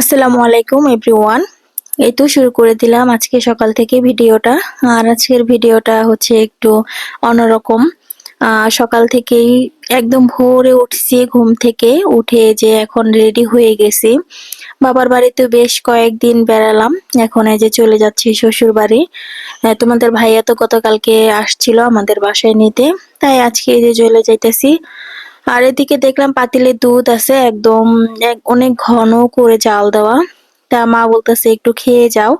আসসালামু আলাইকুম, এভরিওয়ান। এই তো শুরু করে দিলাম আজকে সকাল থেকে ভিডিওটা। আর আজকের ভিডিওটা হচ্ছে একটু অন্যরকম। সকাল থেকেই একদম ভোরে উঠছি, ঘুম থেকে উঠে যে এখন রেডি হয়ে গেছি। বাবার বাড়িতে বেশ কয়েকদিন বেড়ালাম, এখন এই যে চলে যাচ্ছি শ্বশুর বাড়ি তোমাদের ভাইয়া তো গতকালকে আসছিল আমাদের বাসায় নিতে, তাই আজকে এই যে চলে যাইতেছি। আর এদিকে দেখলাম পাতিলে দুধ আছে, একদম এক- অনেক ঘন করে জাল দেওয়া। তা মা বলতেছে, একটু খেয়ে যাও।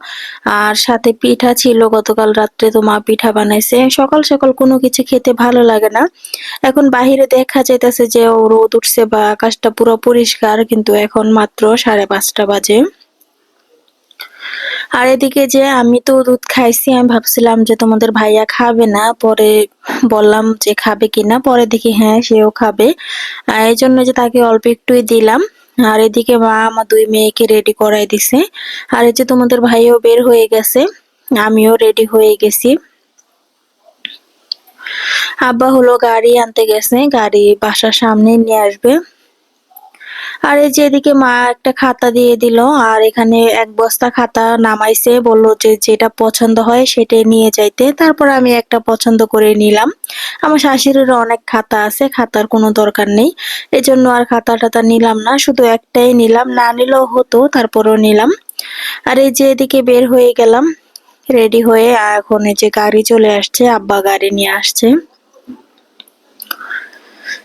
আর সাথে পিঠা ছিল, গতকাল রাত্রে তো মা পিঠা বানাইছে। সকাল সকাল কোনো কিছু খেতে ভালো লাগে না। এখন বাহিরে দেখা যাইতেছে যে ও রোদ উঠছে বা আকাশটা পুরো পরিষ্কার, কিন্তু এখন মাত্র সাড়ে পাঁচটা বাজে। আর এদিকে যে আমি তো দুধ খাইছি, আমি ভাবছিলাম যে তোমাদের ভাইয়া খাবে না, পরে বললাম যে খাবে কিনা, পরে দেখি হ্যাঁ সেও খাবে। এই জন্য যে তাকে অল্প একটুই দিলাম। আর এদিকে মা আমার দুই মেয়েকে রেডি করাই দিছে। আর এই যে তোমাদের ভাইও বের হয়ে গেছে, আমিও রেডি হয়ে গেছি। আব্বা হলো গাড়ি আনতে গেছে, গাড়ি বাসার সামনে নিয়ে আসবে। আর এই যে এদিকে মা একটা খাতা দিয়ে দিল, আর এখানে এক বস্তা খাতা নামাইছে, বলল যে যেটা পছন্দ হয় সেটাই নিয়ে যাইতে। তারপর আমি একটা পছন্দ করে নিলাম। আমার শাশুড়িরও অনেক খাতা আছে, খাতার কোনো দরকার নেই। এজন্য আর খাতা টাতা নিলাম না, শুধু একটাই নিলাম। না নিলেও হতো, তারপরও নিলাম। আর এই যে এদিকে বের হয়ে গেলাম, রেডি হয়ে এখন এই যে গাড়ি চলে আসছে, আব্বা গাড়ি নিয়ে আসছে।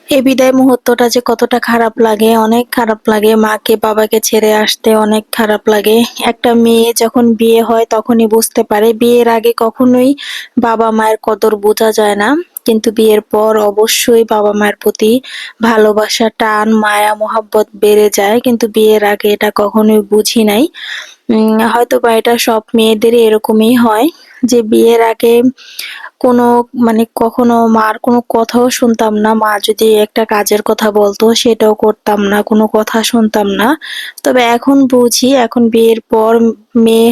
এই বিদায় মুহূর্তটা যে কতটা খারাপ লাগে, অনেক খারাপ লাগে। মাকে, বাবাকে ছেড়ে আসতে অনেক খারাপ লাগে। একটা মেয়ে যখন বিয়ে হয় তখনই বুঝতে পারে, বিয়ের আগে কখনোই বাবা মায়ের কদর বোঝা যায় না। কিন্তু বিয়ের পর অবশ্যই বাবা মায়ের প্রতি ভালোবাসা, টান, মায়া, মোহাব্বত বেড়ে যায়। কিন্তু বিয়ের আগে এটা কখনোই বুঝি নাই। হয়তো বা এটা সব মেয়েদেরই এরকমই হয়। যে বিয়ের আগে কোনো মানে কখনো মার কোনো কথাও শুনতাম না। মা যদি একটা কাজের কথা বলতো, সেটাও করতাম না, কোনো কথা শুনতাম না। তবে এখন বুঝি, এখন বিয়ের পর মেয়ে,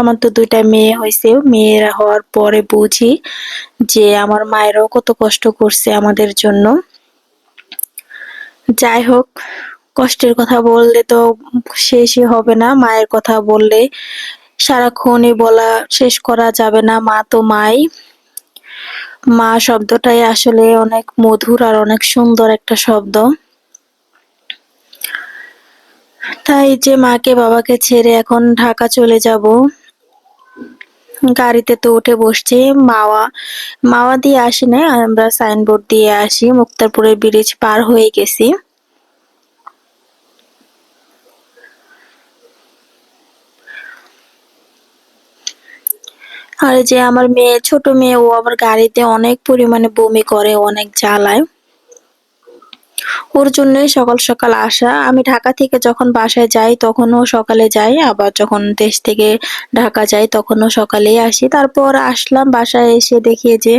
আমার তো দুইটা মেয়ে হয়েছে মেয়েরা হওয়ার পরে বুঝি যে আমার মায়েরাও কত কষ্ট করছে আমাদের জন্য। যাই হোক, কষ্টের কথা বললে তো শেষই হবে না, মায়ের কথা বললে সারাক্ষণই বলা শেষ করা যাবে না, মা তো মাই। মা শব্দটাই আসলে অনেক মধুর আর অনেক সুন্দর একটা শব্দ। তাই যে মাকে বাবাকে ছেড়ে এখন ঢাকা চলে যাব, গাড়িতে তো উঠে বসছি। মাওয়া মাওয়া দিয়ে আসি না, আমরা সাইনবোর্ড দিয়ে আসি। মুক্তারপুরের ব্রিজ পার হয়ে গেছি। আর যে আমার মেয়ে, ছোট মেয়ে, ও আবার গাড়িতে অনেক পরিমাণে বমি করে, অনেক জ্বালায়। ওর জন্যই সকাল সকাল আসা। আমি ঢাকা থেকে যখন বাসায় যাই, তখনও সকালে যাই। আবার যখন দেশ থেকে ঢাকা যাই, তখনও সকালেই আসি। তারপর আসলাম, বাসায় এসে দেখি যে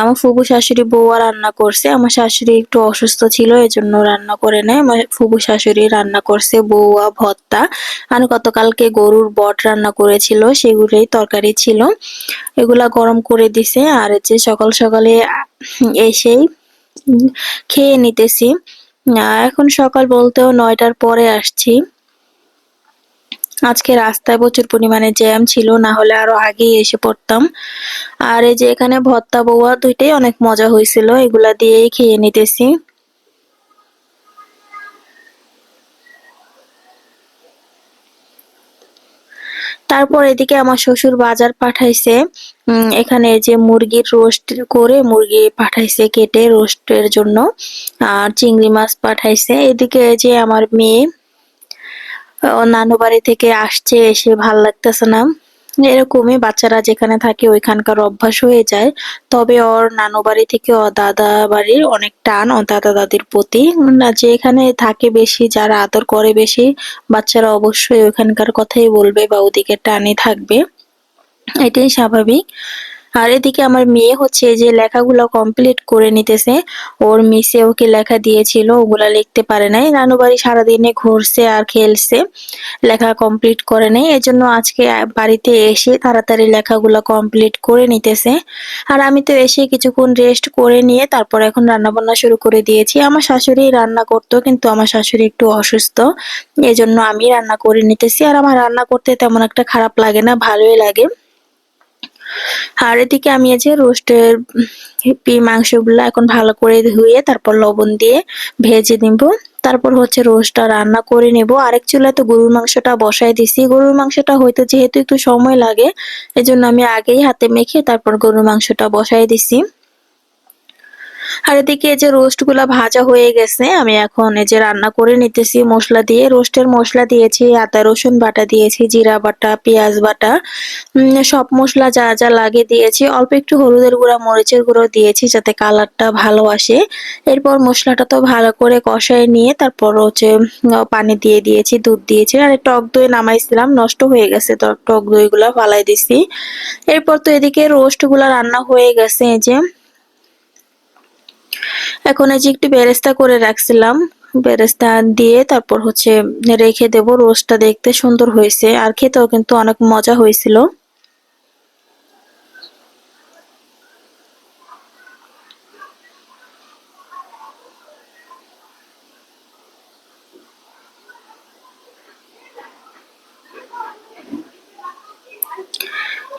আমার ফুবু শাশুড়ি বৌয়া রান্না করছে। আমার শাশুড়ি একটু অসুস্থ ছিল, এজন্য রান্না করে নেয়। আমার ফুবু শাশুড়ি রান্না করছে বৌয়া ভর্তা আর গতকালকে গরুর বট রান্না করেছিল, সেগুলোই তরকারি ছিল। এগুলা গরম করে দিছে। আর যে সকাল সকালে এসেই খেয়ে নিতেছি। এখন সকাল বলতেও নয়টার পরে আসছি। আজকে রাস্তায় প্রচুর পরিমাণে জ্যাম ছিল, না হলে আরও আগেই এসে পড়তাম। আর এই যে এখানে ভত্তা বৌয়া দুইটাই অনেক মজা হয়েছিল, এগুলা দিয়েই খেয়ে নিতেছি। তারপর এদিকে আমার শ্বশুর বাজার পাঠাইছে। এখানে যে মুরগির রোস্ট করে মুরগি পাঠাইছে কেটে রোস্টের জন্য। আর চিংড়ি মাছ পাঠাইছে। এদিকে যে আমার মেয়ে নানু বাড়ি থেকে আসছে, এসে ভালো লাগতেছে না। এরকমই বাচ্চারা যেখানে থাকে ওইখানকার অভ্যাস হয়ে যায়। তবে ওর নানু বাড়ি থেকে ও দাদা বাড়ির অনেক টান ও দাদা দাদির প্রতি যেখানে থাকে বেশি, যারা আদর করে বেশি, বাচ্চারা অবশ্যই ওইখানকার কথাই বলবে বা ওদিকে টানে থাকবে। এটাই স্বাভাবিক। আর এদিকে আমার মেয়ে হচ্ছে যে লেখাগুলো কমপ্লিট করে নিতেছে। ওর মিসে ওকে লেখা দিয়েছিল, ওগুলা লিখতে পারে নাই। নানু বাড়ি সারাদিনে ঘুরছে আর খেলছে, লেখা কমপ্লিট করে নাই। এজন্য আজকে বাড়িতে এসে তাড়াতাড়ি লেখাগুলো কমপ্লিট করে নিতেছে। আর আমি তো এসে কিছুক্ষণ রেস্ট করে নিয়ে তারপর এখন রান্না বান্না শুরু করে দিয়েছি। আমার শাশুড়ি রান্না করতো, কিন্তু আমার শাশুড়ি একটু অসুস্থ। এজন্য আমি রান্না করে নিতেছি। আর আমার রান্না করতে তেমন একটা খারাপ লাগে না, ভালোই লাগে। আর এদিকে আমি এই যে রোস্টের মাংসগুলো এখন ভালো করে ধুয়ে তারপর লবণ দিয়ে ভেজে নিব। তারপর হচ্ছে রোস্টটা রান্না করে নেব। আরেক চুলায় তো গরুর মাংসটা বসায় দিছি। গরুর মাংসটা হয়তো যেহেতু একটু সময় লাগে, এজন্য আমি আগেই হাতে মেখে তারপর গরুর মাংসটা বসায় দিছি। আর এদিকে এই যে রোস্টগুলা ভাজা হয়ে গেছে, আমি এখন এই যে রান্না করে নিতেছি মশলা দিয়ে। রোস্টের মশলা দিয়েছি, আদা, রসুন বাটা দিয়েছি, জিরা বাটা, পেঁয়াজ বাটা সব মশলা যা যা লাগে দিয়েছি। অল্প একটু হলুদের গুঁড়া, মরিচের গুঁড়ো দিয়েছি যাতে কালারটা ভালো আসে। এরপর মশলাটা তো ভালো করে কষায় নিয়ে তারপর হচ্ছে পানি দিয়ে দিয়েছি, দুধ দিয়েছি। আর, টক দই নামাইছিলাম, নষ্ট হয়ে গেছে তো, টক দই গুলা ফালাই দিছি। এরপর তো এদিকে রোস্টগুলা রান্না হয়ে গেছে, এই যে এখন এই যে একটু বেরেস্তা করে রাখছিলাম, বেরেস্তা দিয়ে তারপর হচ্ছে রেখে দেব, রোস্টটা দেখতে সুন্দর হয়েছে, আর খেতেও কিন্তু অনেক মজা হয়েছিল।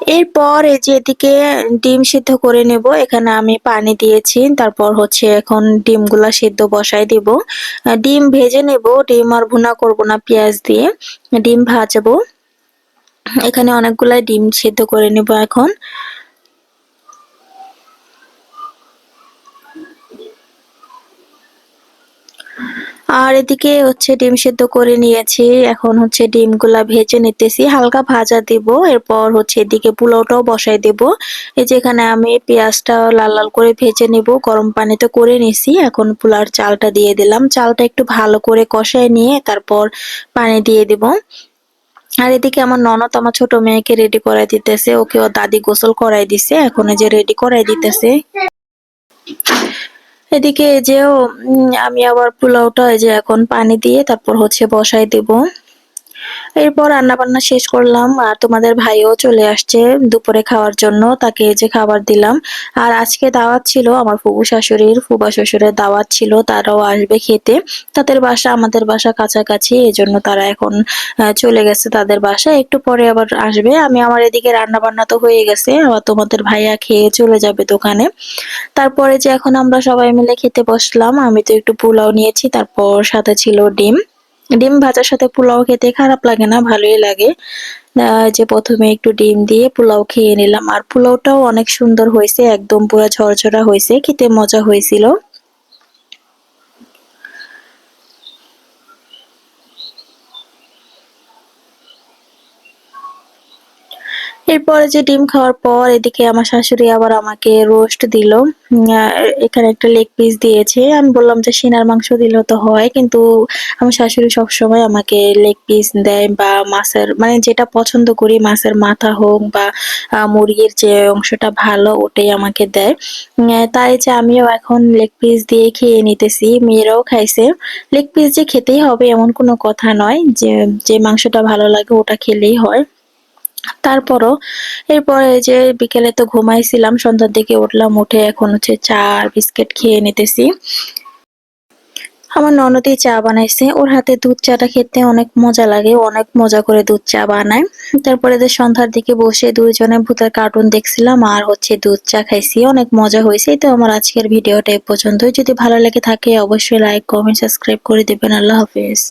এরপর এই যে এদিকে ডিম সিদ্ধ করে নেব, এখানে আমি পানি দিয়েছি। তারপর হচ্ছে এখন ডিমগুলা সিদ্ধ বসাই দিব। ডিম ভেজে নেব। ডিম আর ভুনা করব না, পেঁয়াজ দিয়ে। ডিম ভাজবো। এখানে অনেকগুলাই ডিম সিদ্ধ করে নেব এখন। আর এদিকে হচ্ছে ডিম সেদ্ধ করে নিয়েছি। এখন হচ্ছে ডিমগুলা ভেজে নিতেছি। হালকা ভাজা দিব। এরপর হচ্ছে এদিকে পোলাওটাও বসাই দেব। এই যে এখানে আমি পেঁয়াজটা লাল লাল করে ভেজে নেব। গরম পানিতে করে নিছি। এখন পোলার চালটা দিয়ে দিলাম। চালটা একটু ভালো করে কষায় নিয়ে তারপর পানি দিয়ে দিব। আর এদিকে আমার ননদ আমার ছোট মেয়েকে রেডি করাই দিতেছে। ওকে ও দাদি গোসল করাই দিছে। এখন যে রেডি করাই দিতেছে। এদিকে এই যেও আমি আবার পোলাওটা এই যে এখন পানি দিয়ে তারপর হচ্ছে বসাই দেব। এরপর রান্না বান্না শেষ করলাম আর তোমাদের ভাইও চলে আসছে দুপুরে খাওয়ার জন্য, তাকে যে খাবার দিলাম। আর আজকে দাওয়াত ছিল আমার ফুবু শাশুড়ির ফুবা শ্বশুরের দাওয়াত ছিল, তারাও আসবে খেতে। তাদের বাসা আমাদের বাসা কাছাকাছি, এজন্য তারা এখন চলে গেছে তাদের বাসা। একটু পরে আবার আসবে। আমি আমার এদিকে রান্না বান্না তো হয়ে গেছে, আবার তোমাদের ভাইয়া খেয়ে চলে যাবে দোকানে। তারপরে যে এখন আমরা সবাই মিলে খেতে বসলাম, আমি তো একটু পোলাও নিয়েছি, তারপর সাথে ছিল ডিম। ডিম ভাজার সাথে পোলাও খেতে খারাপ লাগে না, ভালোই লাগে। যে প্রথমে একটু ডিম দিয়ে পোলাও খেয়ে নিলাম। আর পোলাওটাও অনেক সুন্দর হয়েছে, একদম পুরো ঝরঝরা হয়েছে, খেতে মজা হয়েছিল। এরপরে যে ডিম খাওয়ার পর এদিকে আমার শাশুড়ি আবার আমাকে রোস্ট দিল। এখানে একটা লেগ পিস দিয়েছে। আমি বললাম যে সিনার মাংস দিলে তো হয়, কিন্তু আমার শাশুড়ি সবসময় আমাকে লেগ পিস দেয় বা মাছের মানে যেটা পছন্দ করি, মাছের মাথা হোক বা মুরগির যে অংশটা ভালো, ওটাই আমাকে দেয়। তাই যে আমিও এখন লেগ পিস দিয়ে খেয়ে নিতেছি। মেয়েরাও খাইছে। লেগ পিস যে খেতেই হবে এমন কোনো কথা নয়। যে যে মাংসটা ভালো লাগে ওটা খেলেই হয়। তারপরও এরপরে যে বিকেলে তো ঘুমাইছিলাম, সন্ধ্যার দিকে উঠলাম, উঠে এখন হচ্ছে চা আর বিস্কিট খেয়ে নিতেছি। আমার ননদই চা বানাইছে, ওর হাতে দুধ চাটা খেতে অনেক মজা লাগে অনেক মজা করে দুধ চা বানায়। তারপরে যে সন্ধ্যার দিকে বসে দুইজনে ভূতের কার্টুন দেখছিলাম, আর হচ্ছে দুধ চা খাইছি, অনেক মজা হয়েছে। তো আমার আজকের ভিডিওটা এই পর্যন্তই। যদি ভালো লাগে থাকে, অবশ্যই লাইক কমেন্ট সাবস্ক্রাইব করে দেবেন। আল্লাহ হাফিজ।